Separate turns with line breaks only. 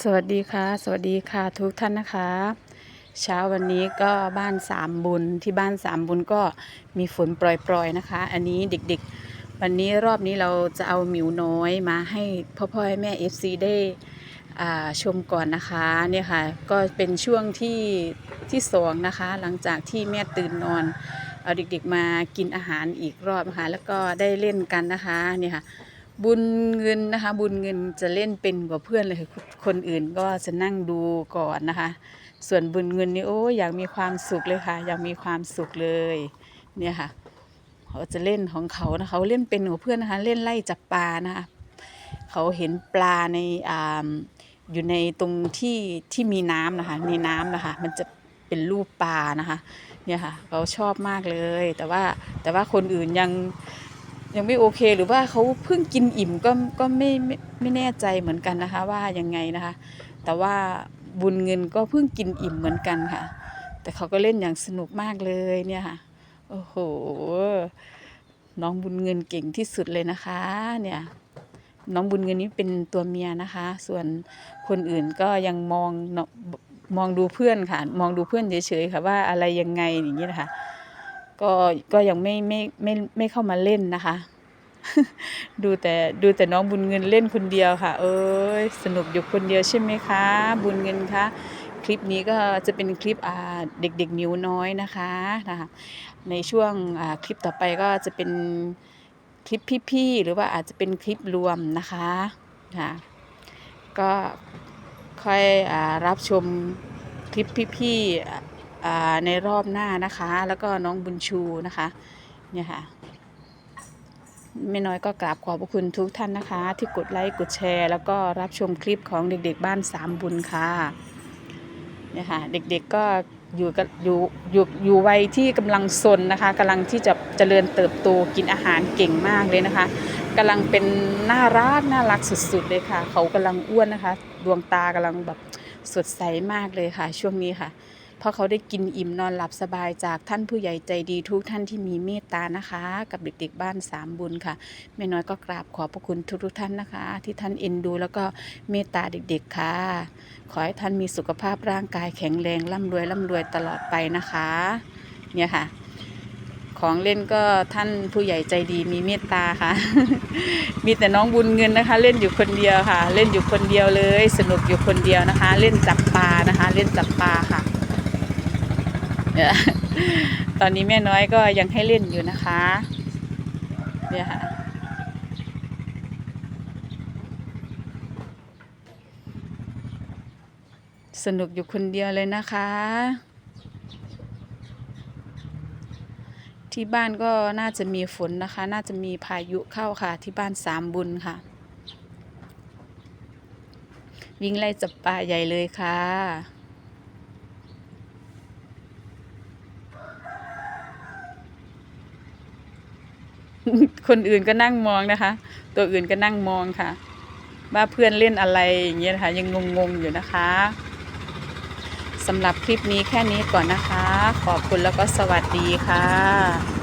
สวัสดีค่ะ สวัสดีค่ะทุกท่านนะคะ เช้าวันนี้ก็บ้านสามบุญที่บ้านสามบุญก็มีฝนปล่อยๆนะคะ อันนี้เด็กๆ วันนี้รอบนี้เราจะเอาหมิวน้อยมาให้พ่อพ่อให้แม่ FC ได้ชมก่อนนะคะเนี่ยค่ะก็เป็นช่วงที่ที่สองนะคะ หลังจากที่แม่ตื่นนอน เอาเด็กๆมากินอาหารอีกรอบนะคะแล้วก็ได้เล่นกันนะคะเนี่ยค่ะ บุญเงินนะคะ บุญเงินจะเล่นเป็นกว่าเพื่อนเลยคนอื่นก็จะนั่งดูก่อนนะคะ ส่วนบุญเงินนี่โอ้ยอยากมีความสุขเลยค่ะ อยากมีความสุขเลยเนี่ยค่ะเขาจะเล่นของเขานะเขาเล่นเป็นกว่าเพื่อนนะคะ เล่นไล่จับปลานะคะเขาเห็นปลาในอ่าอยู่ในตรงที่ที่มีน้ำนะคะในน้ำนะคะ มันจะเป็นรูปปลานะคะ เนี่ยค่ะเขาชอบมากเลย แต่ว่าแต่ว่าคนอื่นยัง ยังไม่โอเคหรือว่าเขาเพิ่งกินอิ่มก็ก็ไม่ไม่ไม่แน่ใจเหมือนกันนะคะ ว่ายังไงนะคะ แต่ว่าบุญเงินก็เพิ่งกินอิ่มเหมือนกันค่ะ แต่เขาก็เล่นอย่างสนุกมากเลยเนี่ยค่ะโอ้โหน้องบุญเงินเก่งที่สุดเลยนะคะ เนี่ย น้องบุญเงินนี้เป็นตัวเมียนะคะ ส่วนคนอื่นก็ยังมองมองดูเพื่อนค่ะ มองดูเพื่อนเฉยๆค่ะว่าอะไรยังไงอย่างนี้นะคะ ก็ก็ยังไม่ไม่ไม่ไม่เข้ามาเล่นนะคะ ดูแต่ดูแต่น้องบุญเงินเล่นคนเดียวค่ะ เอ้ยสนุกอยู่คนเดียวใช่ไหมคะ บุญเงินคะคลิปนี้ก็จะเป็นคลิปเด็กๆมิวน้อยนะคะนะคะ ในช่วงคลิปต่อไปก็จะเป็นคลิปพี่ๆหรือว่าอาจจะเป็นคลิปรวมนะคะค่ะก็ค่อยอรับชมคลิปพี่ๆ ในรอบหน้านะคะ แล้วก็น้องบุญชูนะคะเนี่ยค่ะแม่น้อยก็กราบขอบพระคุณทุกท่านนะคะ ที่กดไลค์กดแชร์ แล้วก็รับชมคลิปของเด็ก ๆ บ้านสามบุญค่ะเนี่ยค่ะเด็กๆก็อยู่กับอยู่อยู่อยู่วัยที่กำลังซนนะคะกำลังที่จะเจริญเติบโตกินอาหารเก่งมากเลยนะคะกำลังเป็นน่ารักน่ารักสุดๆเลยค่ะ เขากำลังอ้วนนะคะ ดวงตากำลังแบบสดใสมากเลยค่ะ ช่วงนี้ค่ะ เพราะเขาได้กินอิ่มนอนหลับสบายจากท่านผู้ใหญ่ใจดีทุกท่านที่มีเมตตานะคะ กับเด็กๆบ้านสามบุญค่ะแม่น้อยก็กราบขอบพระคุณทุกๆท่านนะคะ ที่ท่านเอ็นดู แล้วก็เมตตาเด็กๆค่ะ ขอให้ท่านมีสุขภาพร่างกายแข็งแรงร่ำรวยร่ำรวยตลอดไปนะคะ เนี่ยค่ะ ของเล่นก็ท่านผู้ใหญ่ใจดีมีเมตตาค่ะ มีแต่น้องบุญเงินนะคะ เล่นอยู่คนเดียวค่ะ เล่นอยู่คนเดียวเลย สนุกอยู่คนเดียวนะคะ เล่นจับปลานะคะ เล่นจับปลาค่ะ ตอนนี้แม่น้อยก็ยังให้เล่นอยู่นะคะ เนี่ยค่ะ สนุกอยู่คนเดียวเลยนะคะ ที่บ้านก็น่าจะมีฝนนะคะ น่าจะมีพายุเข้าค่ะ ที่บ้านสามบุญค่ะ วิ่งไล่จับปลาใหญ่เลยค่ะ คนอื่นก็นั่งมองนะคะ ตัวอื่นก็นั่งมองค่ะ ว่าเพื่อนเล่นอะไรอย่างเงี้ยนะคะยังงงๆอยู่นะคะสำหรับคลิปนี้แค่นี้ก่อนนะคะ ขอบคุณแล้วก็สวัสดีค่ะ